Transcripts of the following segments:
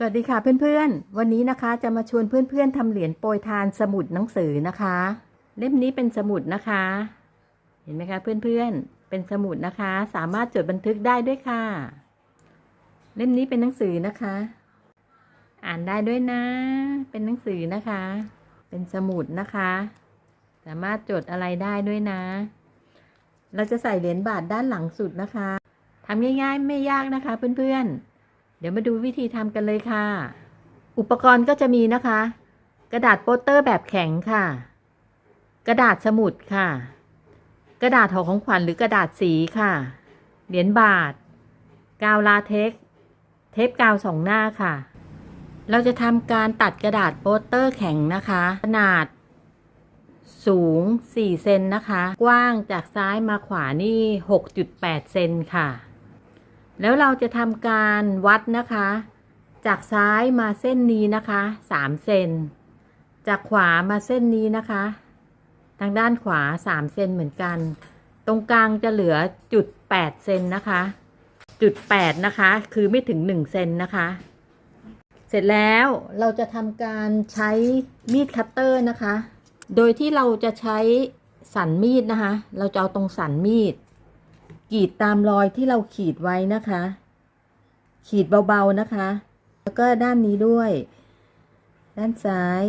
สวัสดีค่ะเพื่อนๆ วันนี้นะคะจะมาชวนเพื่อนๆทำเหรียญโปรยทานสมุดหนังสือนะคะ เล่มนี้เป็นสมุดนะคะ เห็นไหมคะเพื่อนๆ เป็นสมุดนะคะ สามารถจดบันทึกได้ด้วยค่ะ เล่มนี้เป็นหนังสือนะคะ อ่านได้ด้วยนะ เป็นหนังสือนะคะ เป็นสมุดนะคะ สามารถจดอะไรได้ด้วยนะ เราจะใส่เหรียญบาทด้านหลังสุดนะคะทำง่ายๆไม่ยากนะคะเพื่อนๆ เดี๋ยวมาดูวิธีทำกันเลยค่ะ อุปกรณ์ก็จะมีนะคะ กระดาษโปสเตอร์แบบแข็งค่ะ กระดาษสมุดค่ะ กระดาษห่อของขวัญหรือกระดาษสีค่ะ เหรียญบาท กาวลาเท็กเทปกาวสองหน้าค่ะ เราจะทำการตัดกระดาษโปสเตอร์แข็งนะคะ ขนาดสูง 4 เซนนะคะ กว้างจากซ้ายมาขวานี่ 6.8 เซนค่ะ แล้วเราจะทำการวัดนะคะ จากซ้ายมาเส้นนี้นะคะ3เซนจากขวามาเส้นนี้นะคะ ทางด้านขวา3เซนเหมือนกัน ตรงกลางจะเหลือจุด8เซนนะคะ จุด8นะคะ คือไม่ถึง1เซนนะคะ เสร็จแล้วเราจะทำการใช้มีดคัตเตอร์นะคะ โดยที่เราจะใช้สันมีดนะคะ เราจะเอาตรงสันมีด กรีดตามรอยที่เราขีดไว้นะคะ ขีดเบาๆนะคะ แล้วก็ด้านนี้ด้วย ด้านซ้าย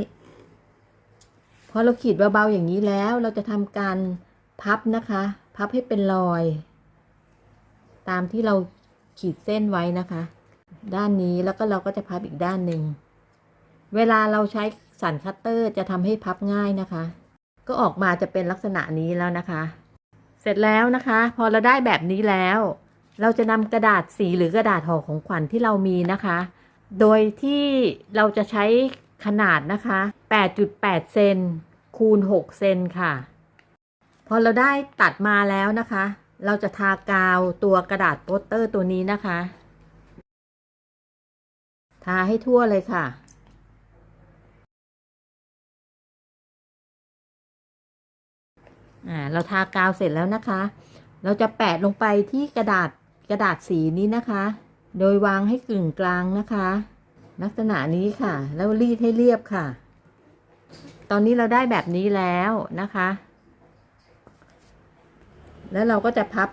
พอเราขีดเบาๆอย่างนี้แล้ว เราจะทำการพับนะคะ พับให้เป็นรอย ตามที่เราขีดเส้นไว้นะคะ ด้านนี้แล้วก็เราก็จะพับอีกด้านหนึ่งเวลาเราใช้สันคัตเตอร์จะทำให้พับง่ายนะคะ ก็ออกมาจะเป็นลักษณะนี้แล้วนะคะ เสร็จแล้วนะคะ พอเราได้แบบนี้แล้ว เราจะนำกระดาษสีหรือกระดาษห่อของขวัญที่เรามีนะคะ โดยที่เราจะใช้ขนาดนะคะ 8.8 เซนคูณ 6 เซนค่ะ พอเราได้ตัดมาแล้วนะคะ เราจะทากาวตัวกระดาษโปสเตอร์ตัวนี้นะคะ ทาให้ทั่วเลยค่ะ อ่าเราทากาวเสร็จแล้วนะคะ เราจะแปะลงไปที่กระดาษกระดาษสีนี้นะคะ โดยวางให้กึ่งกลางนะคะ ลักษณะนี้ค่ะ แล้วรีดให้เรียบค่ะ ตอนนี้เราได้แบบนี้แล้วนะคะ แล้วเราก็จะพับ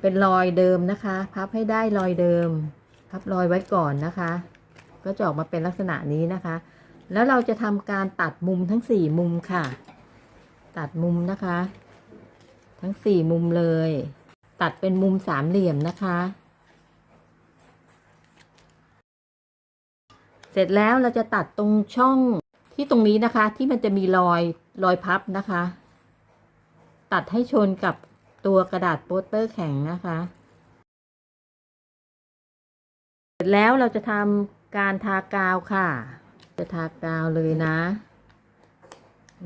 เป็นรอยเดิมนะคะ พับให้ได้รอยเดิม พับรอยไว้ก่อนนะคะ ก็จะออกมาเป็นลักษณะนี้นะคะ แล้วเราจะทำการตัดมุมทั้งสี่มุมค่ะ ตัดมุมนะคะ ทั้งสี่มุมเลย ตัดเป็นมุมสามเหลี่ยมนะคะ เสร็จแล้วเราจะตัดตรงช่องที่ตรงนี้นะคะ ที่มันจะมีรอยรอยพับนะคะ ตัดให้ชนกับตัวกระดาษโปสเตอร์แข็งนะคะ เสร็จแล้วเราจะทำการทากาวค่ะ จะทากาวเลยนะ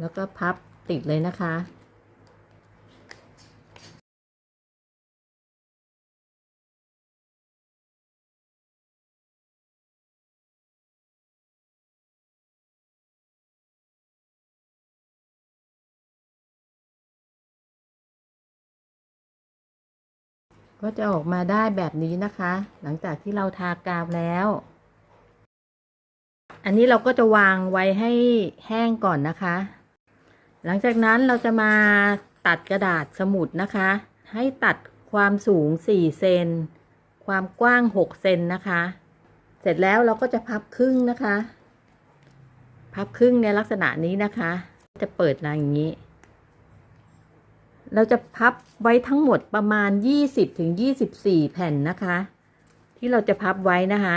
แล้วก็พับ ติดเลยนะคะก็จะออกมาได้แบบนี้นะคะ หลังจากที่เราทากาวแล้ว อันนี้เราก็จะวางไว้ให้แห้งก่อนนะคะ หลังจากนั้นเราจะมาตัดกระดาษสมุดนะคะ ให้ตัดความสูง 4 เซน ความกว้าง 6 เซนนะคะ เสร็จแล้วเราก็จะพับครึ่งนะคะ พับครึ่งในลักษณะนี้นะคะ จะเปิดมาอย่างนี้ เราจะพับไว้ทั้งหมดประมาณ 20ถึงแผ่นนะคะ ที่เราจะพับไว้นะคะ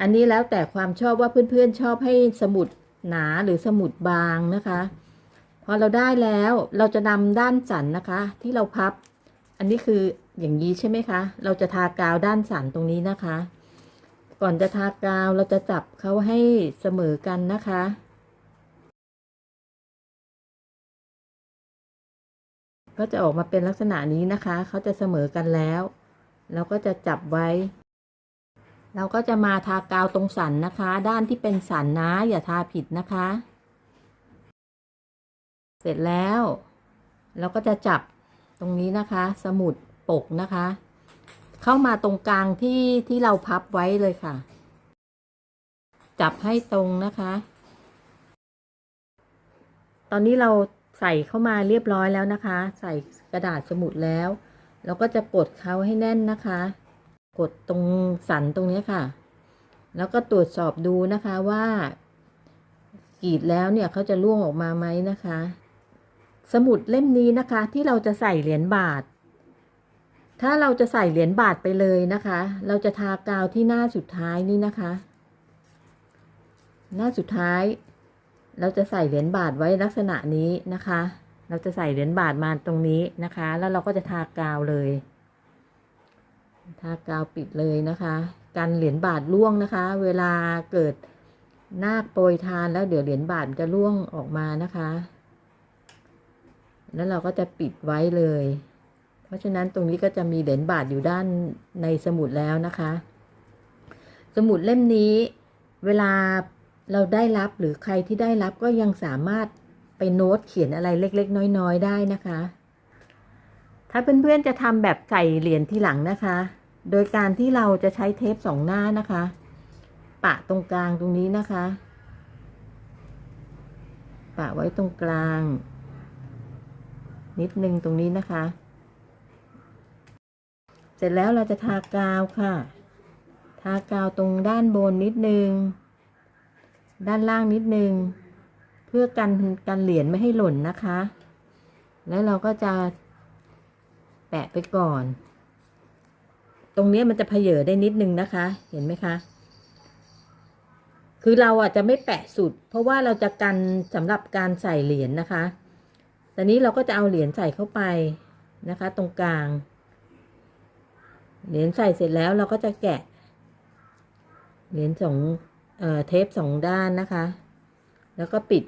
อันนี้แล้วแต่ความชอบว่าเพื่อนๆชอบให้สมุด หนาหรือสมุดบางนะคะพอเราได้แล้วเราจะนำด้านสันนะคะ ที่เราพับ อันนี้คืออย่างนี้ใช่ไหมคะ เราจะทากาวด้านสันตรงนี้นะคะ ก่อนจะทากาวเราจะจับเขาให้เสมอกันนะคะก็จะออกมาเป็นลักษณะนี้นะคะ เขาจะเสมอกันแล้ว เราก็จะจับไว้ เราก็จะมาทากาวตรงสันนะคะ ด้านที่เป็นสันนะ อย่าทาผิดนะคะ เสร็จแล้ว เราก็จะจับตรงนี้นะคะ สมุดปกนะคะ เข้ามาตรงกลางที่ที่เราพับไว้เลยค่ะ จับให้ตรงนะคะ ตอนนี้เราใส่เข้ามาเรียบร้อยแล้วนะคะ ใส่กระดาษสมุดแล้ว เราก็จะกดเขาให้แน่นนะคะ กดตรงสันตรงนี้ค่ะ แล้วก็ตรวจสอบดูนะคะว่ากรีดแล้วเนี่ยเขาจะร่วงออกมาไหมนะคะ สมุดเล่มนี้นะคะที่เราจะใส่เหรียญบาท ถ้าเราจะใส่เหรียญบาทไปเลยนะคะ เราจะทากาวที่หน้าสุดท้ายนี่นะคะ หน้าสุดท้าย เราจะใส่เหรียญบาทไว้ลักษณะนี้นะคะ เราจะใส่เหรียญบาทมาตรงนี้นะคะ แล้วเราก็จะทากาวเลย ทากาวปิดเลยนะคะกันเหรียญบาทร่วงนะคะ เวลาเกิดนาคโปรยทานแล้วเดี๋ยวเหรียญบาทจะร่วงออกมานะคะ แล้วเราก็จะปิดไว้เลย เพราะฉะนั้นตรงนี้ก็จะมีเหรียญบาทอยู่ด้านในสมุดแล้วนะคะ สมุดเล่มนี้ เวลาเราได้รับหรือใครที่ได้รับก็ยังสามารถไปโน้ตเขียนอะไรเล็ก ๆ น้อย ๆ ได้นะคะ ถ้าเพื่อนๆจะทำแบบใส่เหรียญที่หลังนะคะ โดยการที่เราจะใช้เทปสองหน้านะคะ ปะตรงกลางตรงนี้นะคะ ปะไว้ตรงกลาง นิดนึงตรงนี้นะคะ เสร็จแล้วเราจะทากาวค่ะ ทากาวตรงด้านบนนิดนึง ด้านล่างนิดนึง เพื่อกันกันเหรียญไม่ให้หล่นนะคะ แล้วเราก็จะแปะไปก่อน ตรงนี้มันจะเพเยอได้นิดนึงนะคะ เห็นไหมคะ คือเราอะจะไม่แปะสุด เพราะว่าเราจะกันสำหรับการใส่เหรียญนะคะตอนนี้เราก็จะเอาเหรียญใส่เข้าไปนะคะ ตรงกลาง เหรียญใส่เสร็จแล้วเราก็จะแกะ เหรียญสองเอ่อเทปสองด้านนะคะ แล้วก็ปิด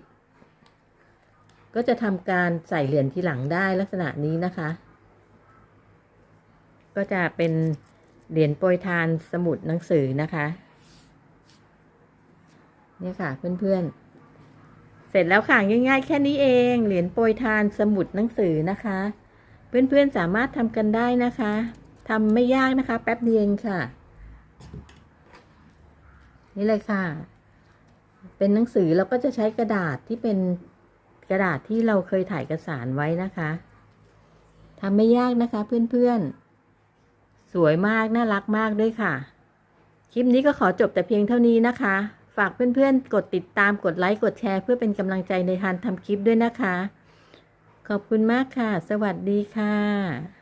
ก็จะทำการใส่เหรียญทีหลังได้ลักษณะนี้นะคะ ก็จะเป็น เหรียญโปรยทานสมุดหนังสือนะคะ เนี่ยค่ะเพื่อนๆ เสร็จแล้วค่ะง่ายๆ แค่นี้เอง เหรียญโปรยทานสมุดหนังสือนะคะ เพื่อนๆสามารถทำกันได้นะคะทำไม่ยากนะคะ แป๊บเดียวค่ะ นี่เลยค่ะ เป็นหนังสือเราก็จะใช้กระดาษที่เป็นกระดาษที่เราเคยถ่ายเอกสารไว้นะคะทำไม่ยากนะคะเพื่อนๆ สวยมากน่ารักมากด้วยค่ะ คลิปนี้ก็ขอจบแต่เพียงเท่านี้นะคะ ฝากเพื่อนๆ กดติดตามกดไลค์กดแชร์ เพื่อเป็นกำลังใจในการทำคลิปด้วยนะคะ ขอบคุณมากค่ะ สวัสดีค่ะ